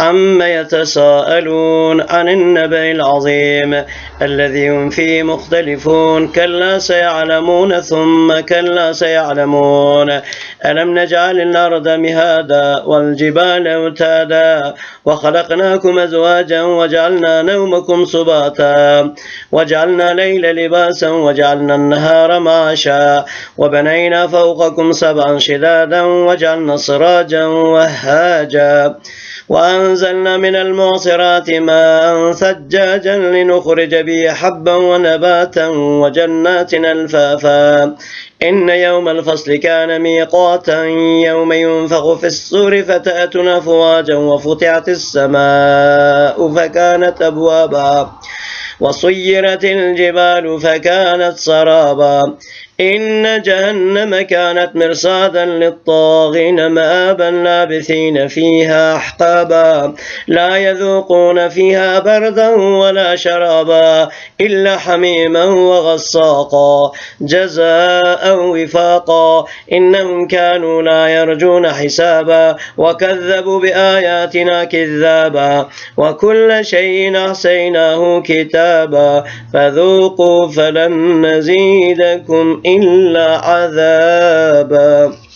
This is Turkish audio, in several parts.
عم يتساءلون عن النبأ العظيم الذي هم فيه مختلفون؟ كلا سيعلمون ثم كلا سيعلمون. ألم نجعل الأرض مهادا والجبال أوتادا وخلقناكم أزواجا وجعلنا نومكم سباتا وجعلنا الليل لباسا وجعلنا النهار معاشا وبنينا فوقكم سبعا شدادا وجعلنا سراجا وهاجا وأنزلنا من المعصرات ماء ثجاجا لنخرج به حبا ونباتا وجنات ألفافا. إن يوم الفصل كان ميقاتا يوم ينفخ في الصور فتأتون أفواجا وفتحت السماء فكانت أبوابا. وصيرت الجبال فكانت سرابا. إن جهنم كانت مرصادا للطاغين مآبا لابثين فيها أحقابا لا يذوقون فيها بردا ولا شرابا إلا حميما وغساقا جزاء وفاقا. إنهم كانوا لا يرجون حسابا. وكذبوا بآياتنا كذابا. وكل شيء أحصيناه كتابا. فذوقوا فلن نزيدكم إلا عذابا.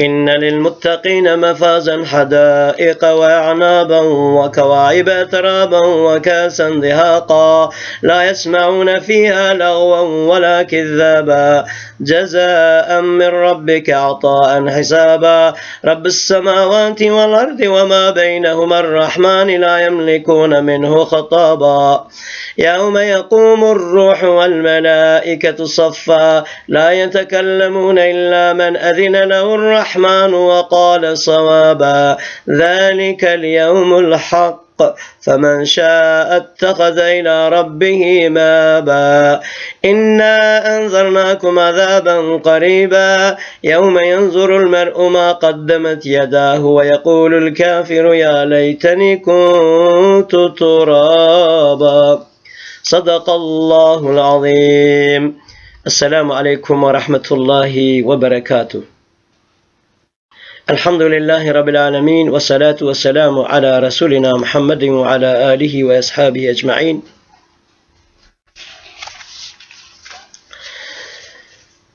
إن للمتقين مفازا حدائق وأعنابا وكواعب ترابا وكاسا دهاقا لا يسمعون فيها لغوا ولا كذابا. جزاء من ربك عطاء حسابا. رب السماوات والأرض وما بينهما الرحمن لا يملكون منه خطابا. يوم يقوم الروح والملائكة صفا. لا يتكلمون إلا من أذن له الرحمن. وقال صوابا ذلك اليوم الحق فمن شاء اتخذ إلى ربه مآبا. إنا أنذرناكم عذابا قريبا يوم ينظر المرء ما قدمت يداه ويقول الكافر يا ليتني كنت ترابا. صدق الله العظيم. السلام عليكم ورحمة الله وبركاته. Elhamdülillahi Rabbil Alemin ve salatu ve selamu ala Resulina Muhammedin ve ala alihi ve ashabihi ecma'in.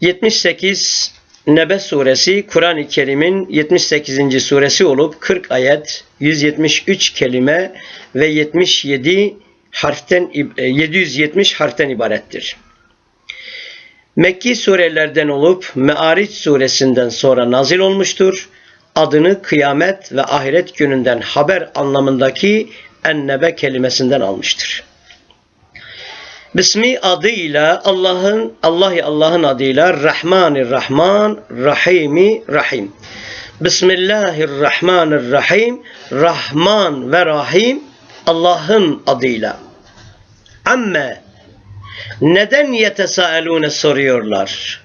78 Nebe suresi Kur'an-ı Kerim'in 78. suresi olup 40 ayet, 173 kelime ve 77 harften 770 e, harften ibarettir. Mekki surelerden olup Me'ariç suresinden sonra nazil olmuştur. Adını kıyamet ve ahiret gününden haber anlamındaki ennebe kelimesinden almıştır. Bismi adıyla Allah'ın Allahi Allah'ın adıyla Rahmanir Rahman, Rahimi Rahim. Bismillahirrahmanirrahim. Rahman ve Rahim Allah'ın adıyla. Amme neden yetesaelune soruyorlar?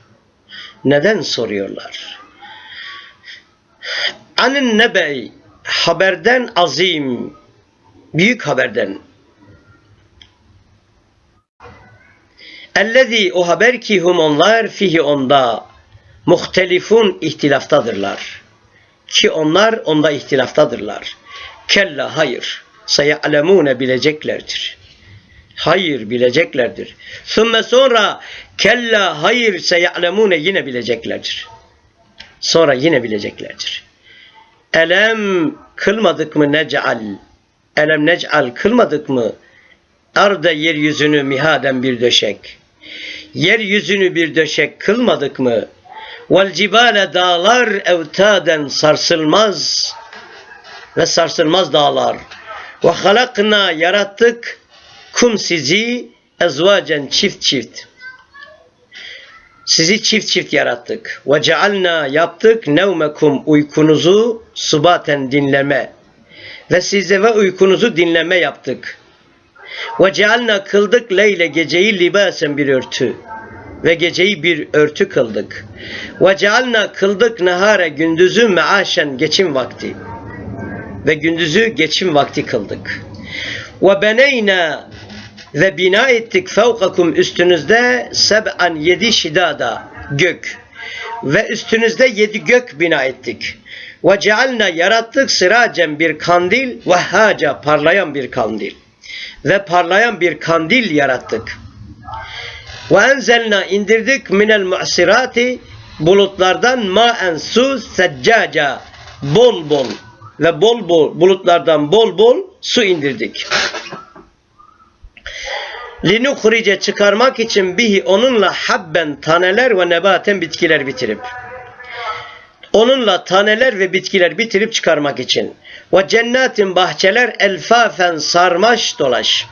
Neden soruyorlar? Anin nebe'i haberden azim büyük haberden Ellezî o haber ki hum onlar fihi onda muhtelifun ihtilaftadırlar. Ki onlar onda ihtilaftadırlar. Kella hayır. Seyalemune bileceklerdir. Hayır bileceklerdir. Sümme sonra kella hayır seyalemune yine bileceklerdir. Sonra yine bileceklerdir. Elem kılmadık mı nec'al? Elem nec'al kılmadık mı? Arda yeryüzünü mihaden bir döşek. Yeryüzünü bir döşek kılmadık mı? Vel cibale dağlar evtaden sarsılmaz ve sarsılmaz dağlar. Ve halakna yarattık kum sizi ezvacen çift çift. Sizi çift çift yarattık. Ve cealna yaptık nevmekum uykunuzu subaten dinleme. Ve size ve uykunuzu dinleme yaptık. Ve cealna kıldık leyle geceyi libasen bir örtü. Ve geceyi bir örtü kıldık. Ve cealna kıldık nahare gündüzü meaşen geçim vakti. Ve gündüzü geçim vakti kıldık. Ve beneyna Ve bina ettik fevkakum üstünüzde seb'an yedi şidada gök. Ve üstünüzde yedi gök bina ettik. Ve cealna yarattık sıracen bir kandil ve haca parlayan bir kandil. Ve parlayan bir kandil yarattık. Ve enzelna indirdik minel mu'sirati bulutlardan maen su seccaca bol bol ve bol bol bulutlardan bol bol su indirdik. Linukhrice çıkarmak için bihi onunla habben taneler ve nebaten bitkiler bitirip onunla taneler ve bitkiler bitirip çıkarmak için ve cennetin bahçeler elfafen sarmaş dolaş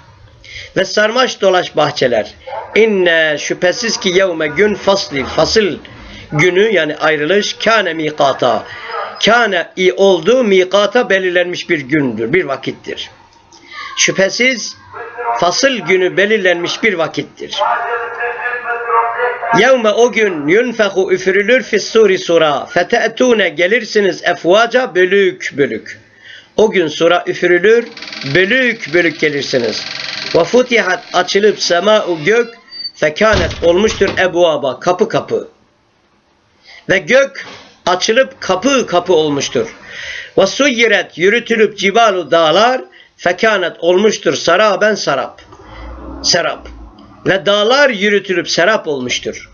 ve sarmaş dolaş bahçeler. İnne şüphesiz ki yevme gün fasli fasıl günü yani ayrılış kâne mikata. Kâne i oldu mikata belirlenmiş bir gündür, bir vakittir. Şüphesiz fasıl günü belirlenmiş bir vakittir. Yevme o gün yunfehu üfürülür fissuri sura fete'tune gelirsiniz efvaca bölük bölük. O gün sura üfürülür bölük bölük gelirsiniz. Ve futihat açılıp sema'u gök fekanet olmuştur ebuaba kapı kapı. Ve gök açılıp kapı kapı olmuştur. Ve suyiret yürütülüp cibalu dağlar fekanet olmuştur saraben sarap. Serap. Ve dağlar yürütülüp serap olmuştur.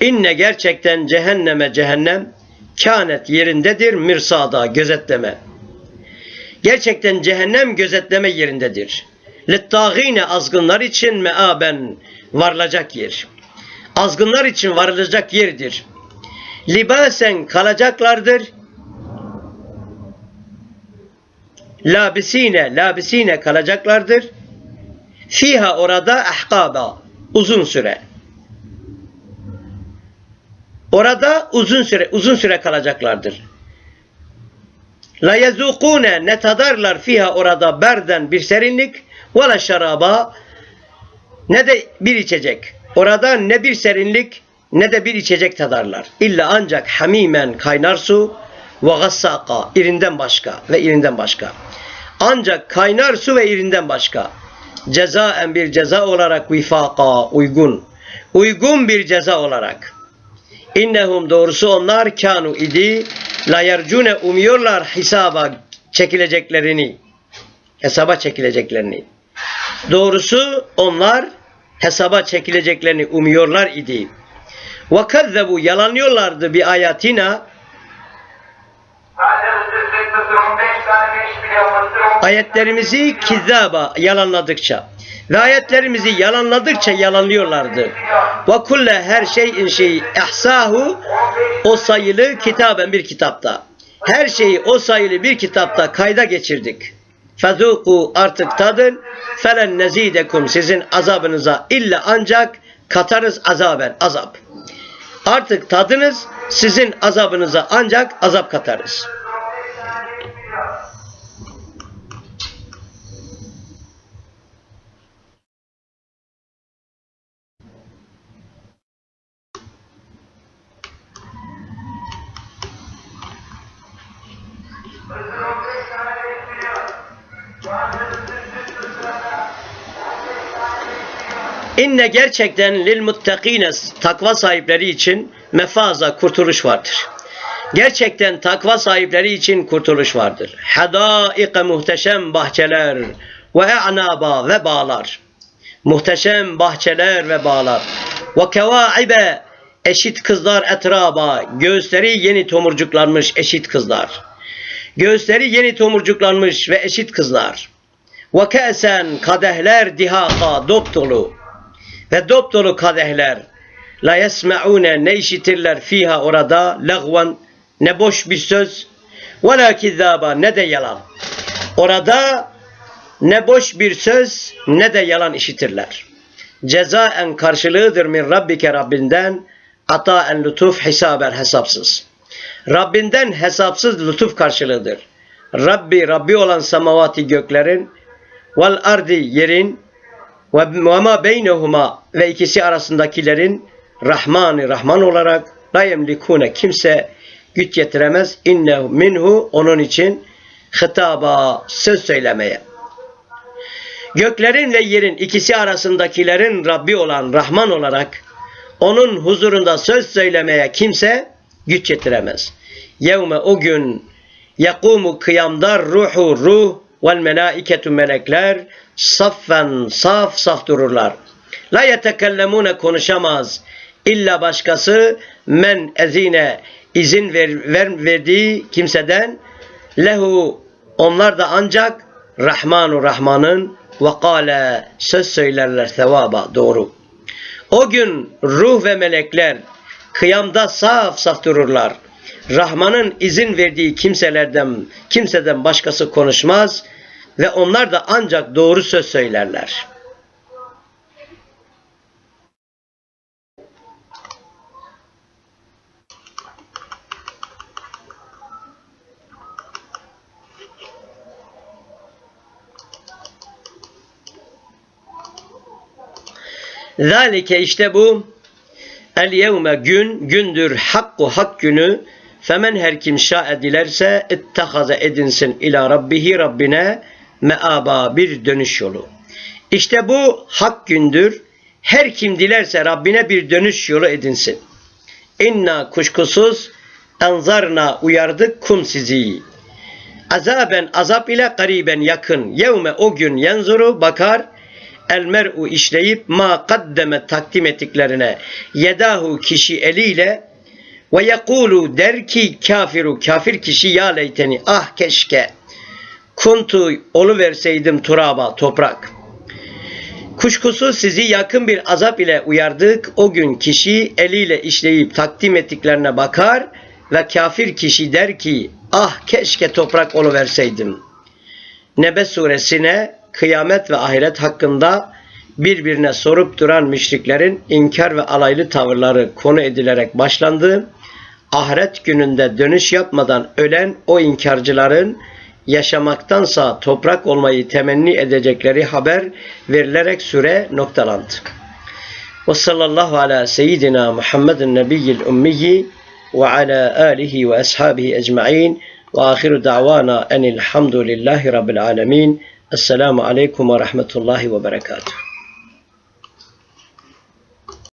İnne gerçekten cehenneme cehennem kânet yerindedir mirsada gözetleme. Gerçekten cehennem gözetleme yerindedir. Littâgîne azgınlar için meaben varılacak yer. Azgınlar için varılacak yerdir. Libasen kalacaklardır. Labisine, labisine kalacaklardır. Fiha orada ahkaba, uzun süre. Orada uzun süre uzun süre kalacaklardır. La yezukune ne tadarlar fiha orada berden bir serinlik ve şaraba ne de bir içecek. Orada ne bir serinlik ne de bir içecek tadarlar. İlla ancak hamimen kaynar su ve gassaka irinden başka ve irinden başka. Ancak kaynar su ve irinden başka. Cezaen bir ceza olarak vifaka uygun. Uygun bir ceza olarak. İnnehum doğrusu onlar kanu idi la yercune umuyorlar hesaba çekileceklerini. Hesaba çekileceklerini. Doğrusu onlar hesaba çekileceklerini umuyorlar idi. Ve kazzebu yalanlıyorlardı bir ayatina ayetlerimizi kizzaba yalanladıkça ve ayetlerimizi yalanladıkça yalanlıyorlardı. Ve kulle her şeyin şeyi ihsahu o sayılı kitaben bir kitapta. Her şeyi o sayılı bir kitapta kayda geçirdik. Fezuku artık tadın felen nezidekum sizin azabınıza illa ancak katarız azaben azap. Artık tadınız sizin azabınıza ancak azap katarız. İnne gerçekten lil muttakine takva sahipleri için mefaza kurtuluş vardır. Gerçekten takva sahipleri için kurtuluş vardır. Hadaike muhteşem bahçeler ve e'naba ve bağlar. Muhteşem bahçeler ve bağlar. Ve kevaibe eşit kızlar etraba. Göğüsleri yeni tomurcuklanmış eşit kızlar. Göğüsleri yeni tomurcuklanmış ve eşit kızlar. Ve ke'sen kadehler dihaka dop dolu ve dop kadehler la yesme'une ne işitirler fiha orada lagvan ne boş bir söz ve la kizzaba ne de yalan. Orada ne boş bir söz ne de yalan işitirler. Cezaen karşılığıdır min Rabbike Rabbinden ataen lütuf hisaber hesapsız. Rabbinden hesapsız lütuf karşılığıdır. Rabbi Rabbi olan semavati göklerin vel ardi yerin ve ma beynehuma ve ikisi arasındakilerin Rahmanı Rahman olarak la yemlikune kimse güç yetiremez innehu minhu onun için hitaba söz söylemeye. Göklerin ve yerin ikisi arasındakilerin Rabbi olan Rahman olarak onun huzurunda söz söylemeye kimse güç yetiremez. Yevme o gün yakumu kıyamda ruhu ruh vel melaiketu melekler saffen saf saf dururlar. La yetekellemune konuşamaz. İlla başkası men ezine izin ver, ver, verdiği kimseden lehu onlar da ancak Rahmanu Rahman'ın ve kâle söz söylerler sevaba doğru. O gün ruh ve melekler kıyamda saf saf dururlar. Rahman'ın izin verdiği kimselerden kimseden başkası konuşmaz ve onlar da ancak doğru söz söylerler. Zalike işte bu el yevme gün gündür hakku hak günü femen her kim şa dilerse ittahaza edinsin ila rabbihi Rabbine meaba bir dönüş yolu. İşte bu hak gündür. Her kim dilerse Rabbine bir dönüş yolu edinsin. İnna kuşkusuz enzarna uyardık kum sizi. Azaben azap ile gariben yakın. Yevme o gün yenzuru bakar el mer'u işleyip ma kaddeme takdim ettiklerine yedahu kişi eliyle ve yekulu der ki kafiru kafir kişi ya leyteni ah keşke kuntu olu verseydim turaba toprak. Kuşkusuz sizi yakın bir azap ile uyardık. O gün kişi eliyle işleyip takdim ettiklerine bakar ve kafir kişi der ki ah keşke toprak olu verseydim. Nebe suresine kıyamet ve ahiret hakkında birbirine sorup duran müşriklerin inkar ve alaylı tavırları konu edilerek başlandı. Ahiret gününde dönüş yapmadan ölen o inkarcıların yaşamaktansa toprak olmayı temenni edecekleri haber verilerek süre noktalandı. Ve sallallahu ala seyyidina Muhammedin nebiyyil ummiyi ve ala alihi ve ashabihi ecma'in ve ahiru da'vana enilhamdülillahi rabbil alemin. Esselamu aleyküm ve rahmetullahi ve berekatuhu.